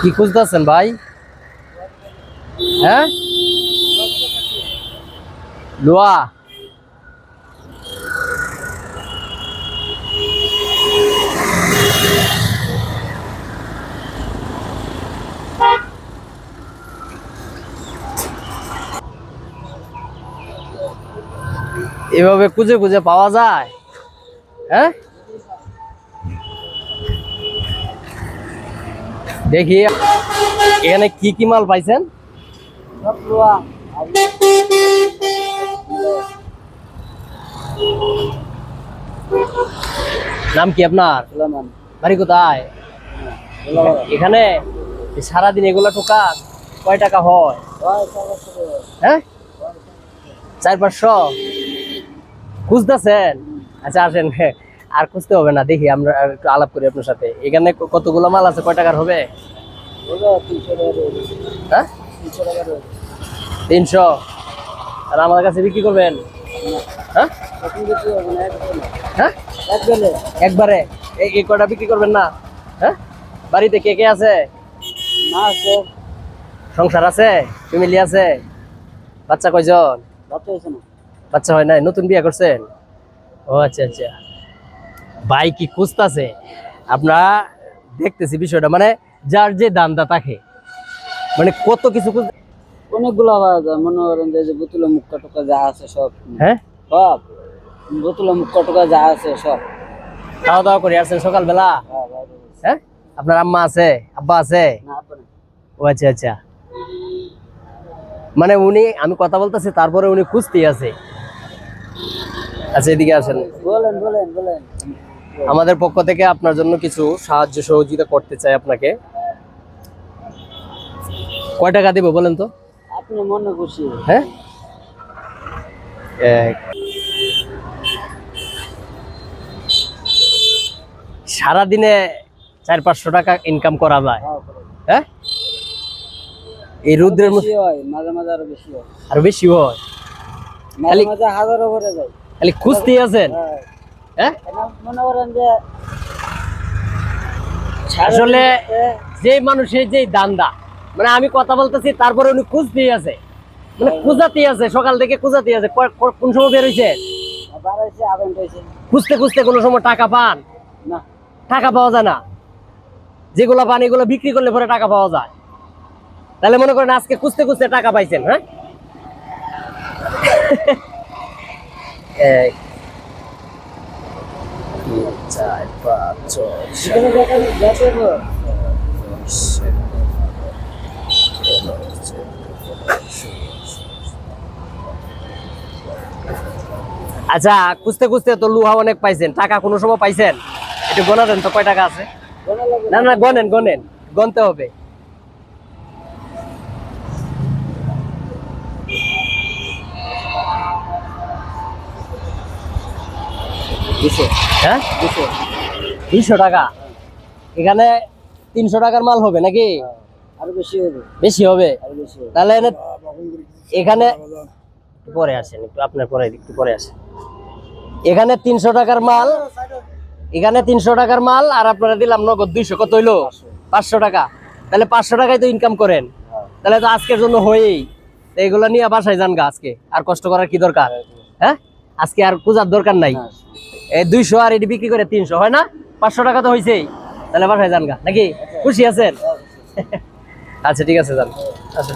কি খুঁজতেছেন ভাই? হ্যাঁ? লোয়া। এভাবে খুঁজে খুঁজে পাওয়া যায়? হ্যাঁ? দেখি এখানে কি কি মাল পাইছেন? নাম কি আপনার? বাড়ি কোথায়? এখানে? সারাদিন এগুলা টোকা কয় টাকা হয়? হ্যাঁ? চার পাঁচশো? খুঁজতেছেন? আচ্ছা আসেন। আর খুঁজতে হবে না দেখি আমরা একটু আলাপ করি আপনার সাথে। এখানে কতগুলো মাল আছে? কয় টাকার হবে? হ্যাঁ? তিনশো। আর আমার কাছে বিক্রি করবেন? হ্যাঁ? হ্যাঁ? একবারে? এই এই কটা বিক্রি করবেন না? হ্যাঁ? বাড়িতে কে কে আছে? সংসার আছে? ফ্যামিলি আছে? বাচ্চা কয়জন? বাচ্চা হয় নাই? নতুন বিয়ে করছেন? ও আচ্ছা আচ্ছা। ভাই কি খুঁজতেছে? আমরা দেখতেছি বিষয়টা মানে যার যে দান্দা তাকে। মানে কত কিছু খুঁজ অনেকগুলো পাওয়া মনে করেন যে বোতলে মুক্কা টুকা যা আছে সব। হ্যাঁ? সব। বোতলে মুক্কা টুকা যা আছে সব। খাওয়া দাওয়া করে আসছেন সকালবেলা? হ্যাঁ আপনার আম্মা আছে? আব্বা আছে? ও আচ্ছা আচ্ছা। মানে উনি আমি কথা বলতেছি তারপরে উনি খুঁজতেই আছে। আচ্ছা এদিকে আসেন। বলেন বলেন বলেন। আমাদের পক্ষ থেকে আপনার জন্য কিছু সাহায্য সহযোগিতা করতে চাই আপনাকে। কয় টাকা দেবো বলেন তো? আপনি মনে খুশি? হ্যাঁ? এক। সারাদিনে চার পাঁচশো টাকা ইনকাম করা যায়। হ্যাঁ এই রুদ্রের মধ্যে হয় মাঝে মাঝে আরও বেশি হয়। আরও বেশি হয়। খালি- যায়। খালি খুঁজতেই আছেন? হ্যাঁ? হ্যাঁ মনে করেন যে আসলে যে মানুষের যে দান্দা মানে আমি কথা বলতেছি তারপরে উনি খুঁজতেই আছে। মানে খুঁজাতেই আছে সকাল থেকে খুঁজাতেই আছে কোন সময় বের হয়েছে খুঁজতে খুঁজতে কোনো সময় টাকা পান? না। টাকা পাওয়া যায় না। যেগুলো পান এগুলো বিক্রি করলে পরে টাকা পাওয়া যায়। তাহলে মনে করেন আজকে খুঁজতে খুঁজতে টাকা পাইছেন হ্যাঁ? তিন, চার পাঁচ ছয় any better, দেখেন আচ্ছা খুঁজতে খুঁজতে তো লুহা অনেক পাইছেন। টাকা কোনো সময় পাইছেন? একটু গোনা দেন তো কয় টাকা আছে? না না গনেন গনেন গনতে হবে। হ্যাঁ? দুইশো টাকা? এখানে তিনশো টাকার মাল হবে নাকি? আরও বেশি হবে। বেশি হবে? আরও বেশি হবে। তাহলে এখানে একটু পরে আসেন একটু আপনার পরে একটু পরে আসেন। এখানে তিনশো টাকার মাল এখানে তিনশো টাকার মাল আর আপনারা দিলাম নগদ দুইশো। কত হইল? পাঁচশো। টাকা। তাহলে পাঁচশো টাকায় তো ইনকাম করেন। তাহলে তো আজকের জন্য হয়েই। তো এগুলো নিয়ে বাসায় যান গা আজকে। আর কষ্ট করার কি দরকার? হ্যাঁ? আজকে আর পূজার দরকার নাই। এই দুইশো আর এটি বিক্রি করে তিনশো হয় না? পাঁচশো টাকা তো হয়েছেই তাহলে বাসায় যান গা নাকি? খুশি আছেন? আচ্ছা ঠিক আছে যান। আচ্ছা।